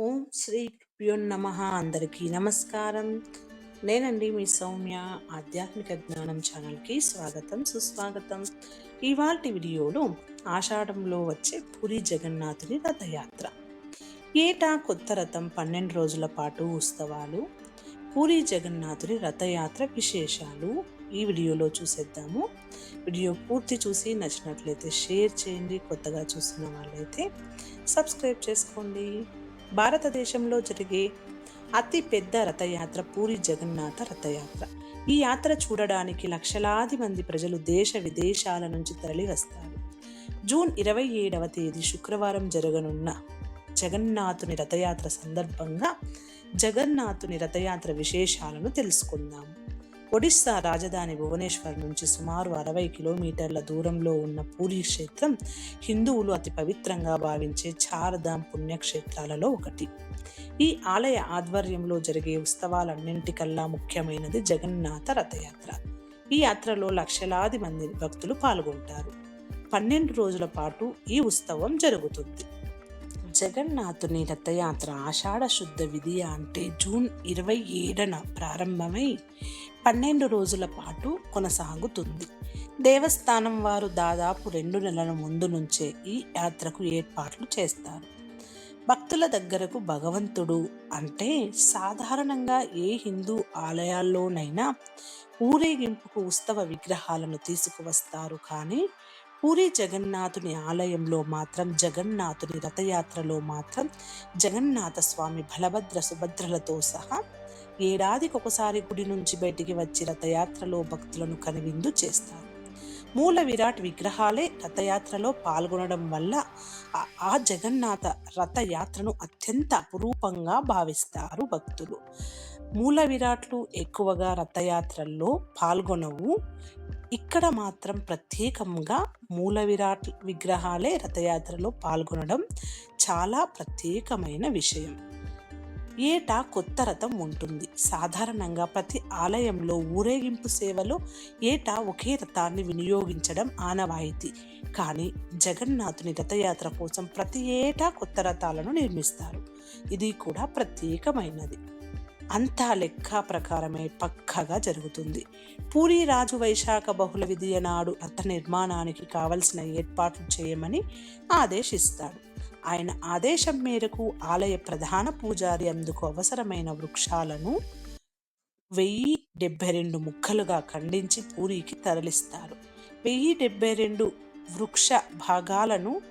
ఓం శ్రీ నమ అందరికీ నమస్కారం. నేనండి మీ సౌమ్య. ఆధ్యాత్మిక జ్ఞానం ఛానల్కి స్వాగతం సుస్వాగతం. ఇవాల్టి వీడియోలో ఆషాఢంలో వచ్చే పూరి జగన్నాథుని రథయాత్ర. ఏటా కొత్త రథం పన్నెండు రోజుల పాటు ఉత్సవాలు? పూరి జగన్నాథుని రథయాత్ర విశేషాలు? ఈ వీడియోలో చూసేద్దాము. వీడియో పూర్తి చూసి నచ్చినట్లయితే షేర్ చేయండి. కొత్తగా చూస్తున్న వాళ్ళైతే సబ్స్క్రైబ్ చేసుకోండి. భారతదేశంలో జరిగే అతి పెద్ద రథయాత్ర పూరి జగన్నాథ రథయాత్ర. ఈ యాత్ర చూడడానికి లక్షలాది మంది ప్రజలు దేశ విదేశాల నుంచి తరలి వస్తారు. జూన్ ఇరవై ఏడవ తేదీ శుక్రవారం జరగనున్న జగన్నాథుని రథయాత్ర సందర్భంగా జగన్నాథుని రథయాత్ర విశేషాలను తెలుసుకుందాం. ఒడిస్సా రాజధాని భువనేశ్వర్ నుంచి సుమారు అరవై కిలోమీటర్ల దూరంలో ఉన్న పూరి క్షేత్రం హిందువులు అతి పవిత్రంగా భావించే చారధామ్ పుణ్యక్షేత్రాలలో ఒకటి. ఈ ఆలయ ఆధ్వర్యంలో జరిగే ఉత్సవాలన్నింటికల్లా ముఖ్యమైనది జగన్నాథ రథయాత్ర. ఈ యాత్రలో లక్షలాది మంది భక్తులు పాల్గొంటారు. పన్నెండు రోజుల పాటు ఈ ఉత్సవం జరుగుతుంది. జగన్నాథుని రథయాత్ర ఆషాఢ శుద్ధ విధియ అంటే జూన్ ఇరవై ఏడున ప్రారంభమై పన్నెండు రోజుల పాటు కొనసాగుతుంది. దేవస్థానం వారు దాదాపు రెండు నెలల ముందు నుంచే ఈ యాత్రకు ఏర్పాట్లు చేస్తారు. భక్తుల దగ్గరకు భగవంతుడు అంటే సాధారణంగా ఏ హిందూ ఆలయాల్లోనైనా ఊరేగింపుకు ఉత్సవ విగ్రహాలను తీసుకువస్తారు. కానీ పూరి జగన్నాథుని ఆలయంలో మాత్రం జగన్నాథుని రథయాత్రలో మాత్రం జగన్నాథ స్వామి బలభద్ర సుభద్రలతో సహా ఏడాదికి ఒకసారి గుడి నుంచి బయటికి వచ్చి రథయాత్రలో భక్తులను కనువిందు చేస్తారు. మూల విరాట్ విగ్రహాలే రథయాత్రలో పాల్గొనడం వల్ల ఆ జగన్నాథ రథయాత్రను అత్యంత అపురూపంగా భావిస్తారు భక్తులు. మూల విరాట్లు ఎక్కువగా రథయాత్రల్లో పాల్గొనవు. ఇక్కడ మాత్రం ప్రత్యేకంగా మూల విరాట్ విగ్రహాలే రథయాత్రలో పాల్గొనడం చాలా ప్రత్యేకమైన విషయం. ఏటా కొత్త రథం ఉంటుంది. సాధారణంగా ప్రతి ఆలయంలో ఊరేగింపు సేవలో ఏటా ఒకే రథాన్ని వినియోగించడం ఆనవాయితీ. కానీ జగన్నాథుని రథయాత్ర కోసం ప్రతి ఏటా కొత్త రథాలను నిర్మిస్తారు. ఇది కూడా ప్రత్యేకమైనది. అంతా లెక్క ప్రకారమే పక్కగా జరుగుతుంది. పూరి రాజు వైశాఖ బహుళ విధియ నాడు రథ నిర్మాణానికి కావలసిన ఏర్పాట్లు చేయమని ఆదేశిస్తాడు ఆయన ఆదేశం మేరకు ఆలయ ప్రధాన పూజారి అందుకు అవసరమైన వృక్షాలను వెయ్యి డెబ్బై రెండు ముక్కలుగా ఖండించి పూరికి తరలిస్తారు. వెయ్యి డెబ్బై రెండు వృక్ష భాగాలను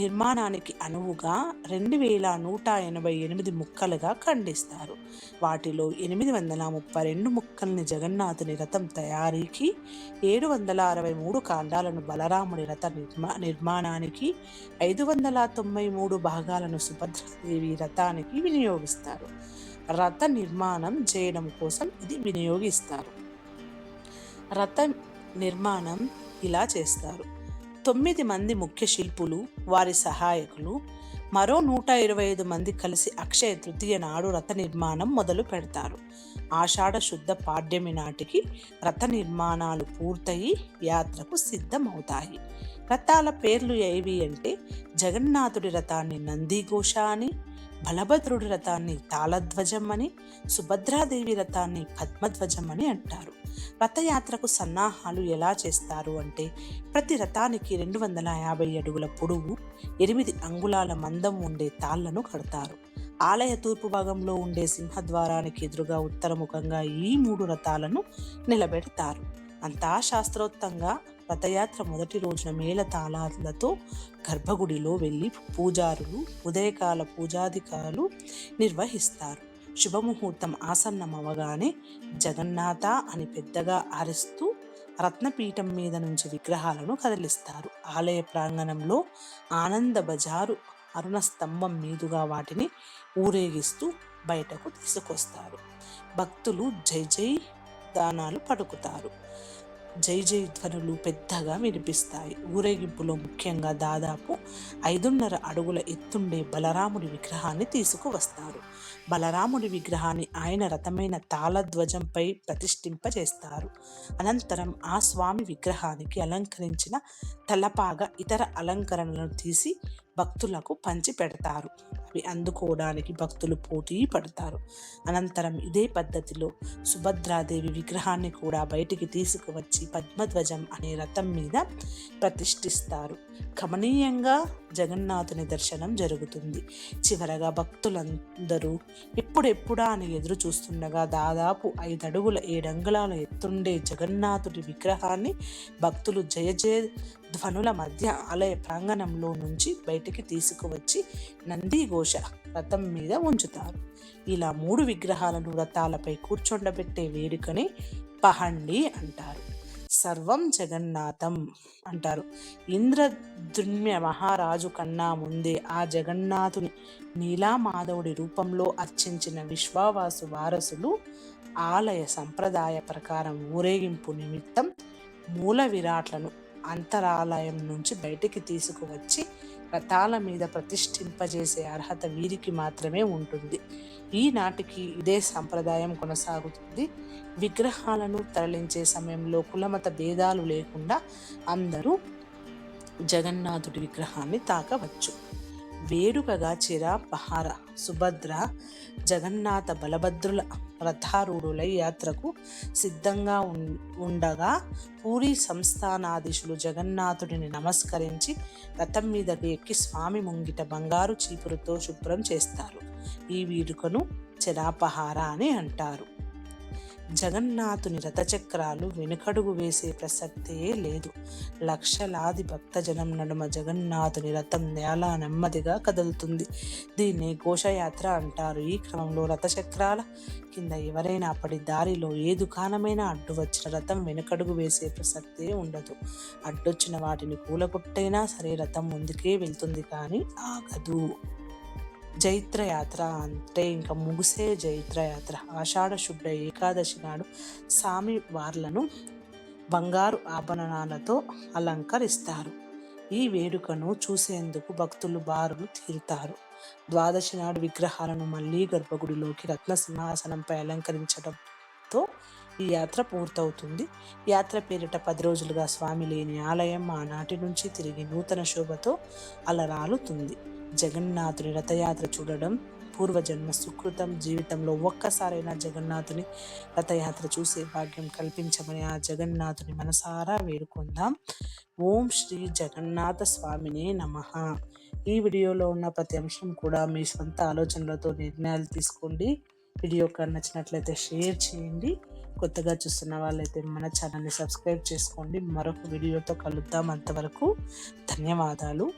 నిర్మాణానికి అనువుగా రెండు వేల నూట ఎనభై ఎనిమిది ముక్కలుగా ఖండిస్తారు. వాటిలో ఎనిమిది వందల ముప్పై రెండు ముక్కల్ని జగన్నాథుని రథం తయారీకి ఏడు వందల అరవై మూడు కాండాలను బలరాముడి రథ నిర్మా నిర్మాణానికి ఐదు వందల తొంభై మూడు భాగాలను సుభద్రాదేవి రథానికి వినియోగిస్తారు. రథ నిర్మాణం చేయడం కోసం ఇది వినియోగిస్తారు. రథ నిర్మాణం ఇలా చేస్తారు. తొమ్మిది మంది ముఖ్య శిల్పులు వారి సహాయకులు మరో నూట ఇరవై ఐదు మంది కలిసి అక్షయ తృతీయ నాడు రథ నిర్మాణం మొదలు పెడతారు. ఆషాఢ శుద్ధ పాడ్యమి నాటికి రథ నిర్మాణాలు పూర్తయి యాత్రకు సిద్ధమవుతాయి. రథాల పేర్లు ఏవి అంటే జగన్నాథుడి రథాన్ని నందిఘోష అని బలభద్రుడి రథాన్ని తాళధ్వజం అని సుభద్రాదేవి రథాన్ని పద్మధ్వజం అని అంటారు. రథయాత్రకు సన్నాహాలు ఎలా చేస్తారు అంటే ప్రతి రథానికి రెండు వందల యాభై అడుగుల పొడవు ఎనిమిది అంగుళాల మందం ఉండే తాళ్ళను కడతారు. ఆలయ తూర్పు భాగంలో ఉండే సింహద్వారానికి ఎదురుగా ఉత్తరముఖంగా ఈ మూడు రథాలను నిలబెడతారు. అంతా శాస్త్రోక్తంగా రథయాత్ర మొదటి రోజున మేళ తాళాలతో గర్భగుడిలో వెళ్ళి పూజారులు ఉదయకాల పూజాధికారులు నిర్వహిస్తారు. శుభముహూర్తం ఆసన్నమవగానే జగన్నాథ అని పెద్దగా అరుస్తూ రత్నపీఠం మీద నుంచి విగ్రహాలను కదిలిస్తారు. ఆలయ ప్రాంగణంలో ఆనంద బజారు అరుణ స్తంభం మీదుగా వాటిని ఊరేగిస్తూ బయటకు తీసుకొస్తారు. భక్తులు జై జై దానాలు పడుకుతారు జై జై ధ్వనులు పెద్దగా వినిపిస్తాయి. ఊరేగింపులో ముఖ్యంగా దాదాపు ఐదున్నర అడుగుల ఎత్తుండే బలరాముడి విగ్రహాన్ని తీసుకువస్తారు. బలరాముడి విగ్రహాన్ని ఆయన రథమైన తాళధ్వజంపై ప్రతిష్ఠింపజేస్తారు. అనంతరం ఆ స్వామి విగ్రహానికి అలంకరించిన తలపాగా ఇతర అలంకరణలను తీసి భక్తులకు పంచి పెడతారు అవి అందుకోవడానికి భక్తులు పోటీ పడతారు. అనంతరం ఇదే పద్ధతిలో సుభద్రాదేవి విగ్రహాన్ని కూడా బయటికి తీసుకువచ్చి పద్మధ్వజం అనే రథం మీద ప్రతిష్ఠిస్తారు. గమనీయంగా జగన్నాథుని దర్శనం జరుగుతుంది. చివరగా భక్తులందరూ ఎప్పుడెప్పుడా అని ఎదురు చూస్తుండగా దాదాపు ఐదు అడుగుల ఏడంగుళాల ఎత్తుండే జగన్నాథుడి విగ్రహాన్ని భక్తులు జయ జయ ధ్వనుల మధ్య ఆలయ ప్రాంగణంలో నుంచి బయటికి తీసుకువచ్చి నందిఘోష రథం మీద ఉంచుతారు. ఇలా మూడు విగ్రహాలను రథాలపై కూర్చోండబెట్టే వేడుకని పహండి అంటారు. సర్వం జగన్నాథం అంటారు. ఇంద్రద్రుణ్య మహారాజు కన్నా ముందే ఆ జగన్నాథుని నీలామాధవుడి రూపంలో అర్చించిన విశ్వావాసు వారసులు ఆలయ సంప్రదాయ ప్రకారం ఊరేగింపు నిమిత్తం మూల విరాట్లను అంతరాలయం నుంచి బయటికి తీసుకువచ్చి రథాల మీద ప్రతిష్ఠింపజేసే అర్హత వీరికి మాత్రమే ఉంటుంది. ఈనాటికి ఇదే సంప్రదాయం కొనసాగుతుంది. విగ్రహాలను తరలించే సమయంలో కులమత భేదాలు లేకుండా అందరూ జగన్నాథుడి విగ్రహాన్ని తాకవచ్చు. వేడుకగా చిరాపహార సుభద్ర జగన్నాథ బలభద్రుల రథారూఢులై యాత్రకు సిద్ధంగా ఉండగా పూరి సంస్థానాధీశులు జగన్నాథుడిని నమస్కరించి రథం మీదకు ఎక్కి స్వామి ముంగిట బంగారు చీపురుతో శుభ్రం చేస్తారు. ఈ వేడుకను చిరాపహార అని అంటారు. జగన్నాథుని రథచక్రాలు వెనుకడుగు వేసే ప్రసక్తే లేదు. లక్షలాది భక్తజనం నడుమ జగన్నాథుని రథం నేల నెమ్మదిగా కదులుతుంది. దీన్ని ఘోషయాత్ర అంటారు. ఈ క్రమంలో రథచక్రాల కింద ఎవరైనా అప్పటి దారిలో ఏ దుకాణమైనా అడ్డు వచ్చిన రథం వెనుకడుగు వేసే ప్రసక్తే ఉండదు. అడ్డొచ్చిన వాటిని కూలగొట్టైనా సరే రథం ముందుకే వెళ్తుంది కానీ ఆగదు. జైత్రయాత్ర అంటే ఇంకా ముగిసే జైత్రయాత్ర. ఆషాఢ శుభ్ర ఏకాదశి నాడు స్వామి వార్లను బంగారు ఆభరణాలతో అలంకరిస్తారు. ఈ వేడుకను చూసేందుకు భక్తులు బారులు తీరుతారు. ద్వాదశి నాడు విగ్రహాలను మళ్ళీ గర్భగుడిలోకి రత్న సింహాసనంపై అలంకరించడంతో ఈ యాత్ర పూర్తవుతుంది. యాత్ర పేరిట పది రోజులుగా స్వామి లేని ఆలయం ఆనాటి నుంచి తిరిగి నూతన శోభతో అలరాలుతుంది. జగన్నాథుని రథయాత్ర చూడడం పూర్వజన్మ సుకృతం జీవితంలో ఒక్కసారైనా జగన్నాథుని రథయాత్ర చూసే భాగ్యం కల్పించమని ఆ జగన్నాథుని మనసారా వేడుకుందాం. ఓం శ్రీ జగన్నాథ స్వామినే నమ. ఈ వీడియోలో ఉన్న ప్రతి అంశం కూడా మీ సొంత ఆలోచనలతో నిర్ణయాలు తీసుకోండి. వీడియో నచ్చినట్లయితే షేర్ చేయండి. కొత్తగా చూస్తున్న వాళ్ళైతే మన ఛానల్ని సబ్స్క్రైబ్ చేసుకోండి. మరొక వీడియోతో కలుద్దాం అంతవరకు. ధన్యవాదాలు.